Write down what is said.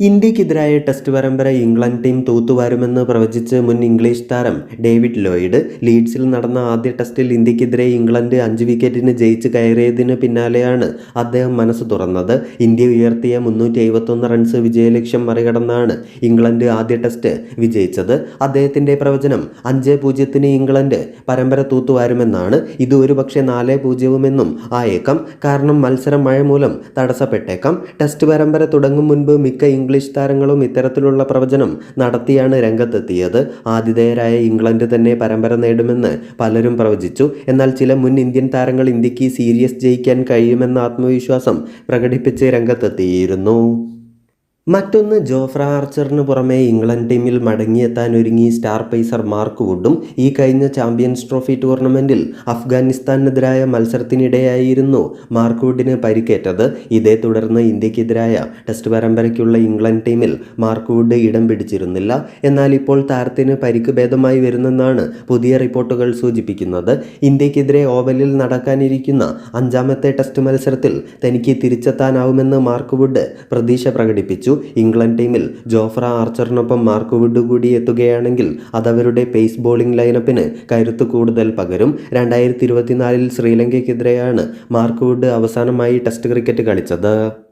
ഇന്ത്യക്കെതിരായ test പരമ്പര England team തൂത്തുവാരുമെന്ന് പ്രവചിച്ച് മുൻ ഇംഗ്ലീഷ് താരം ഡേവിഡ് ലോയിഡ് ലീഡ്സിൽ നടന്ന ആദ്യ ടെസ്റ്റിൽ ഇന്ത്യക്കെതിരെ ഇംഗ്ലണ്ട് അഞ്ച് വിക്കറ്റിന് ജയിച്ച് കയറിയതിന് പിന്നാലെയാണ് അദ്ദേഹം മനസ്സ് തുറന്നത്. ഇന്ത്യ ഉയർത്തിയ മുന്നൂറ്റി എഴുപത്തൊന്ന് റൺസ് വിജയലക്ഷ്യം മറികടന്നാണ് ഇംഗ്ലണ്ട് ആദ്യ ടെസ്റ്റ് വിജയിച്ചത്. അദ്ദേഹത്തിന്റെ പ്രവചനം അഞ്ച് പൂജ്യത്തിന് ഇംഗ്ലണ്ട് പരമ്പര തൂത്തുവാരുമെന്നാണ്. ഇത് ഒരുപക്ഷെ നാല് പൂജ്യവുമെന്നും ആയേക്കാം. കാരണം മത്സരം മഴ മൂലം തടസ്സപ്പെട്ടേക്കാം. ടെസ്റ്റ് പരമ്പര തുടങ്ങും മുൻപ് മിക്ക ഇംഗ്ലീഷ് താരങ്ങളും ഇത്തരത്തിലുള്ള പ്രവചനം നടത്തിയാണ് രംഗത്തെത്തിയത്. ആതിഥേയരായ ഇംഗ്ലണ്ട് തന്നെ പരമ്പര നേടുമെന്ന് പലരും പ്രവചിച്ചു. എന്നാൽ ചില മുൻ ഇന്ത്യൻ താരങ്ങൾ ഇന്ത്യയ്ക്ക് സീരിയസ് ജയിക്കാൻ കഴിയുമെന്ന ആത്മവിശ്വാസം പ്രകടിപ്പിച്ച് രംഗത്തെത്തിയിരുന്നു. മറ്റൊന്ന് ജോഫ്ര ആർച്ചറിന് പുറമെ ഇംഗ്ലണ്ട് ടീമിൽ മടങ്ങിയെത്താൻ ഒരുങ്ങി സ്റ്റാർ പേസർ മാർക്ക് വുഡും ഈ കഴിഞ്ഞ ചാമ്പ്യൻസ് ട്രോഫി ടൂർണമെന്റിൽ അഫ്ഗാനിസ്ഥാനെതിരായ മത്സരത്തിനിടെയായിരുന്നു മാർക്ക് വുഡിന് പരിക്കേറ്റത്. ഇതേ തുടർന്ന് ഇന്ത്യക്കെതിരായ ടെസ്റ്റ് പരമ്പരയ്ക്കുള്ള ഇംഗ്ലണ്ട് ടീമിൽ മാർക്ക് വുഡ് ഇടം പിടിച്ചിരുന്നില്ല. എന്നാൽ ഇപ്പോൾ താരത്തിന് പരിക്ക് ഭേദമായി വരുന്നെന്നാണ് പുതിയ റിപ്പോർട്ടുകൾ സൂചിപ്പിക്കുന്നത്. ഇന്ത്യക്കെതിരെ ഓവലിൽ നടക്കാനിരിക്കുന്ന അഞ്ചാമത്തെ ടെസ്റ്റ് മത്സരത്തിൽ തനിക്ക് തിരിച്ചെത്താനാവുമെന്ന് മാർക്ക് വുഡ് പ്രതീക്ഷ പ്രകടിപ്പിച്ചു. ഇംഗ്ലണ്ട് ടീമിൽ ജോഫ്ര ആർച്ചറിനൊപ്പം മാർക്ക് വുഡ് കൂടി എത്തുകയാണെങ്കിൽ അതവരുടെ പേസ് ബോളിംഗ് ലൈനപ്പിന് കരുത്ത് കൂടുതൽ പകരും. രണ്ടായിരത്തി ഇരുപത്തിനാലിൽ ശ്രീലങ്കയ്ക്കെതിരെയാണ് മാർക്ക് വുഡ് അവസാനമായി ടെസ്റ്റ് ക്രിക്കറ്റ് കളിച്ചത്.